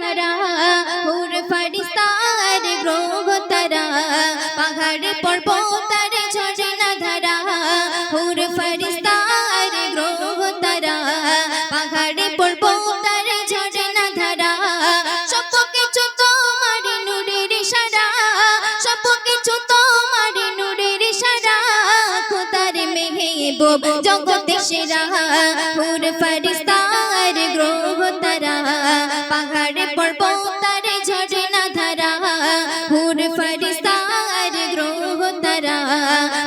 ধারা হুর ফারিস্তার গ্রহ তারা পাহাড় পর্বতার ঝরে ধারা। হুর ফারিস্তার গ্রহ তারা পাহাড় পর্বতার ঝরে ধারা। সব কিছু তোমার নূরের সারা সব কিছু তোমার নূরের সারা খোদার মেহেবুব জগতে সেরা, হুর ফারিস্তার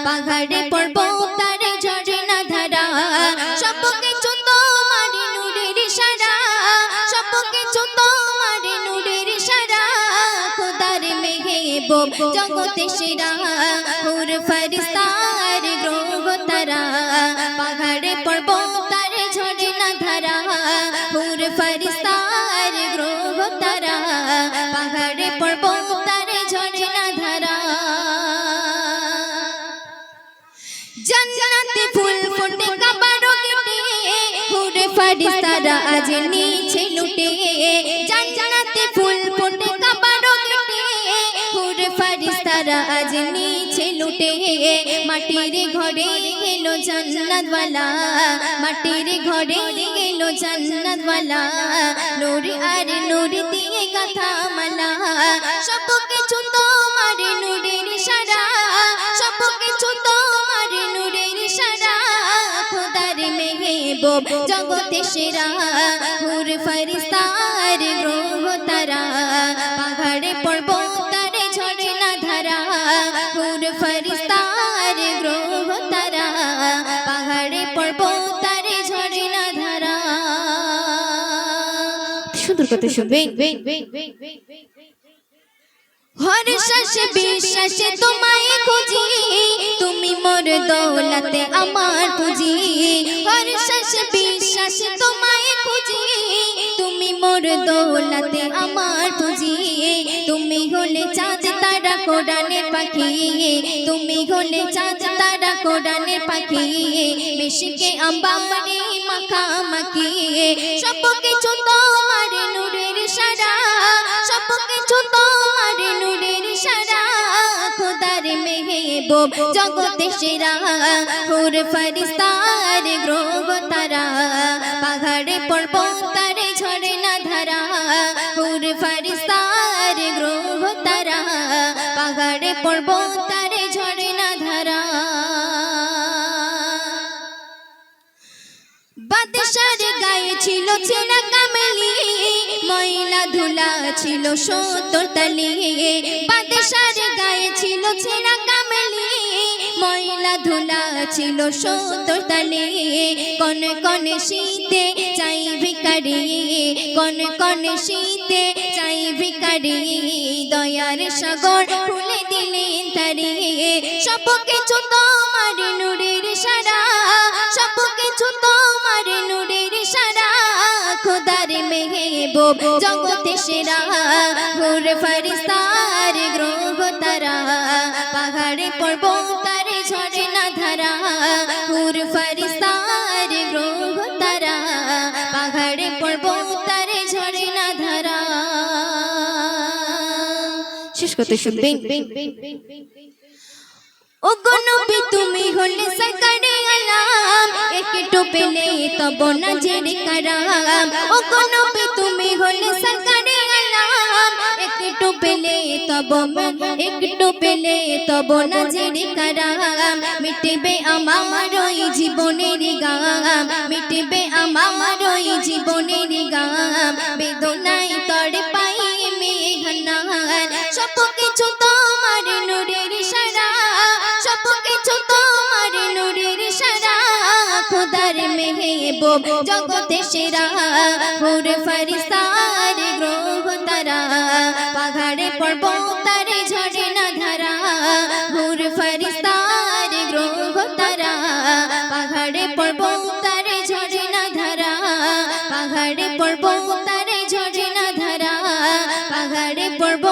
পাহাড় পড়ব, তারে না ধারা। সব কিছু তোমার নূরের সারা সব কিছু তোমার নূরের সারা খোদার মেহেবুব, জগতে সেরা। হুর ফারিস্তার গ্রহ তারা। পাহাড়ে পর্বতার নিচে লুটে, জান্নাতে ফুল ফুটে কাবারো কেটে। হুরে ফারিস্তারা আজ নিচে লুটে, মাটির ঘরে এলো জান্নাতওয়ালা, মাটির ঘরে এলো জান্নাতওয়ালা। নূর আর নূর দিয়ে গাথা মালা সব কিছু তোমার নূরের জগতে সেরা হুর ফারিস্তার গ্রহ তারা পাহাড়ে ঝরে না ধারা হুর ফারিস্তার গ্রহ তারা পাহাড়ে ঝরে না ধারা। সুন্দর কথা শুনবে হর শ্বাসে বিশ্বাসে তোমায় খুঁজি তুমি মোর দৌলতে আমার বিশ্বাসে তোমায় খুঁজি তুমি মোর দৌলতে আমার তুমি হলে চাঁদ, তারা পাখি তুমি হলে চাঁদ, তারা পাখি মিশকে আম্বারে মাখামাখি সব কিছু তোমার নূরের সারা। সব কিছু তোমার জগতে সেরা হুর ফারিস্তার গ্রহ তারা, পাহাড়ে পর্বতারে ঝরে না ধারা, হুর ফারিস্তার গ্রহ তারা, পাহাড়ে পর্বতারে ঝরে না ধারা। বাদশার গায়ে ছিল ছেঁড়া কামেলি, ময়লা ধুলা ছিল সত্তর তালি। বাদশার ছিল সত্তর তালি। কোন কোন শীতে চাই ভিকারি কোন কোন শীতে চাই ভিকারি দয়ার সাগর খুলে দিলেন তারি। সব কিছু তোমার নূরের সারা, সব কিছু তোমার নূরের সারা। খোদার মেহেবুব, জগতে সেরা, হুর ফারিস্তার শেষ কথা শুনবে ও গনবি তুমি হলে সরকারে আলাম। একটু পেলে তব নজর কারাম। ও গনবি তুমি হলে সরকারে আলাম। একটু পেলে তব একটু পেলে তব নজর কারাম। মিটবে আমার ওই জীবনের গাম। মিটবে আমার ওই জীবনের গাম। বেদনাই তড় পাই মেহনান জগতে সেরা হুর ফারিস্তার গ্রহ তারা। পাহাড়ে পর্ব তারে ঝরে না ধারা হুর ফারিস্তার গ্রহ তারা। পাহাড়ে পর্ব তারে ঝরে না ধারা, পাহাড়ে পর্ব তারে ঝরে না ধারা। পাহাড়ে পর্ব